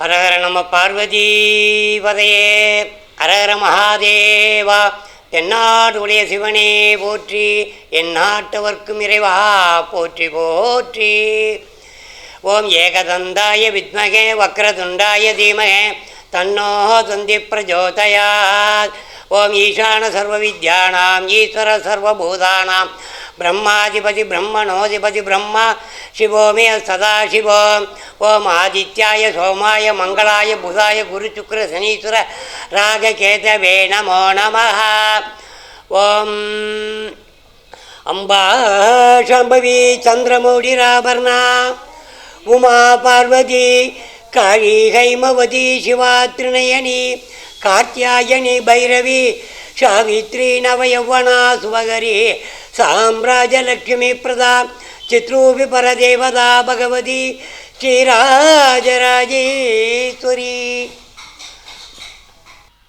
ஹரஹர நம பார்வதி வதையே. ஹரஹர மகாதேவா தென்னாடுடைய சிவனே போற்றி என் நாட்டவர்க்கும் இறைவா போற்றி போற்றி. ஓம் ஏகதந்தாய வித்மகே வக்ரதுண்டாய தீமகே தன்னோ தந்தி பிரஜோதயாத். ஓம் ஈசான சர்வ வித்யானாம் ஈஸ்வர சர்வபூதானாம் பிரம்மாதிபதி பிரம்மணோதிபதி பிரம்மா சிவோமே மே ஓம் ஆதித்யாய சோமாய மங்களாய புதாய குரு சுக்ர சனீஸ்வர ராககேதவே நமோ நம ஓம் அம்பா சம்பவி சந்திரமௌடி ராபர்ணா உமா பார்வதி காளி ஹைமவதி சிவா திருநயனி கார்த்தியாயனி பைரவி சாவித்ரி நவயௌவனா சுபகரி சாம்ராஜலட்சுமி பிரதா சித்ரூபி பரதேவதா பகவதி ஸ்ரீராஜராஜேஸ்வரி.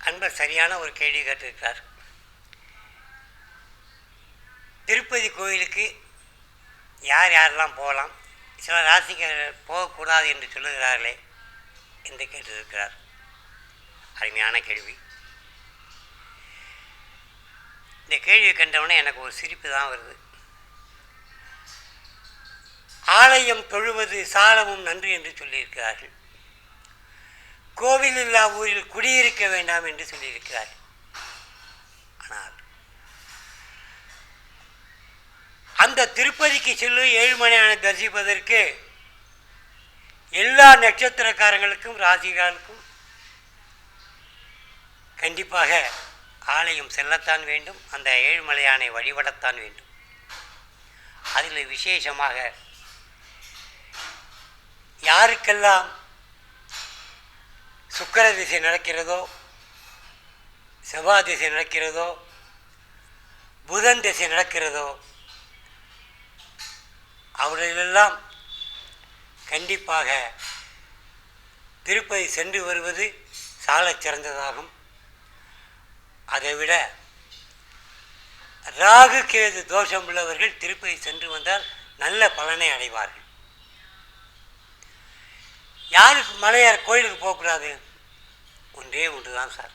அன்பர் சரியான ஒரு கேள்வி கேட்டிருக்கிறார். திருப்பதி கோயிலுக்கு யார் யாரெல்லாம் போகலாம்? சில ராசிக்காரர்கள் போகக்கூடாது என்று சொல்லுகிறார்களே என்று கேட்டிருக்கிறார். அருமையான கேள்வி. இந்த கேள்வி கண்டவுடனே எனக்கு ஒரு சிரிப்பு தான் வருது. ஆலயம் தொழுவது சாலமும் நன்று என்று சொல்லியிருக்கிறார்கள். கோவில் இல்லா ஊரில் குடியிருக்க வேண்டாம் என்று சொல்லியிருக்கிறார்கள். ஆனால் அந்த திருப்பதிக்கு செல்லும் ஏழுமலையான தரிசிப்பதற்கு எல்லா நட்சத்திரக்காரங்களுக்கும் ராசிகாருக்கும் கண்டிப்பாக ஆலயம் செல்லத்தான் வேண்டும் அந்த ஏழுமலையானை வழிபடத்தான் வேண்டும். அதில் விசேஷமாக யாருக்கெல்லாம் சுக்கர திசை நடக்கிறதோ செவ்வாய் திசை நடக்கிறதோ புதன் திசை நடக்கிறதோ அவர்களெல்லாம் கண்டிப்பாக திருப்பதி சென்று வருவது சாலச் சிறந்ததாகும் அதைவிட ராகு கேது தோஷம் உள்ளவர்கள் திருப்பதி சென்று வந்தால் நல்ல பலனை அடைவார்கள். யாருக்கு மலையார் கோயிலுக்கு போகக்கூடாது? ஒன்றே ஒன்று தான் சார்.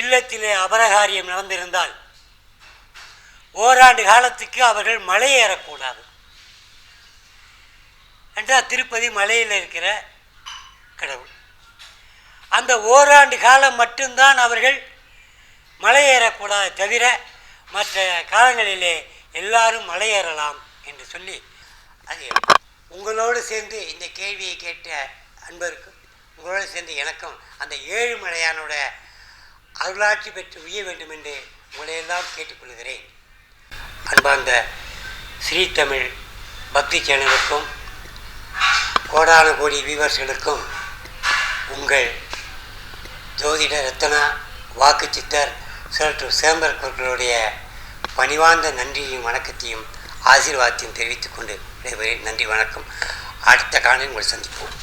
இல்லத்திலே அபரகாரியம் நடந்திருந்தால் ஓராண்டு காலத்துக்கு அவர்கள் மலையேறக்கூடாது என்றால் திருப்பதி மலையில் இருக்கிற கடவுள். அந்த ஓராண்டு காலம் மட்டும்தான் அவர்கள் மலையேறக்கூடாது தவிர மற்ற காலங்களிலே எல்லாரும் மலையேறலாம் என்று சொல்லி அது உங்களோடு சேர்ந்து இந்த கேள்வியை கேட்ட அன்பருக்கும் உங்களோடு சேர்ந்து எனக்கும் அந்த ஏழு மலையானோட அருளாட்சி பெற்று உய்ய வேண்டும் என்று உங்களையெல்லாம் கேட்டுக்கொள்கிறேன். அன்பார்ந்த ஸ்ரீ தமிழ் பக்தி சேனலுக்கும் கோடான கோடி வியூவர்ஸ்களுக்கும் உங்கள் ஜோதிட ரத்னா வாக்கு சித்தர் சுழற்று சேம்பர் பொருட்களுடைய பணிவார்ந்த நன்றியையும் வணக்கத்தையும் ஆசீர்வாதத்தையும் தெரிவித்துக்கொண்டு விடைபெறேன் நன்றி வணக்கம். அடுத்த காலையில் உங்களை சந்திப்போம்.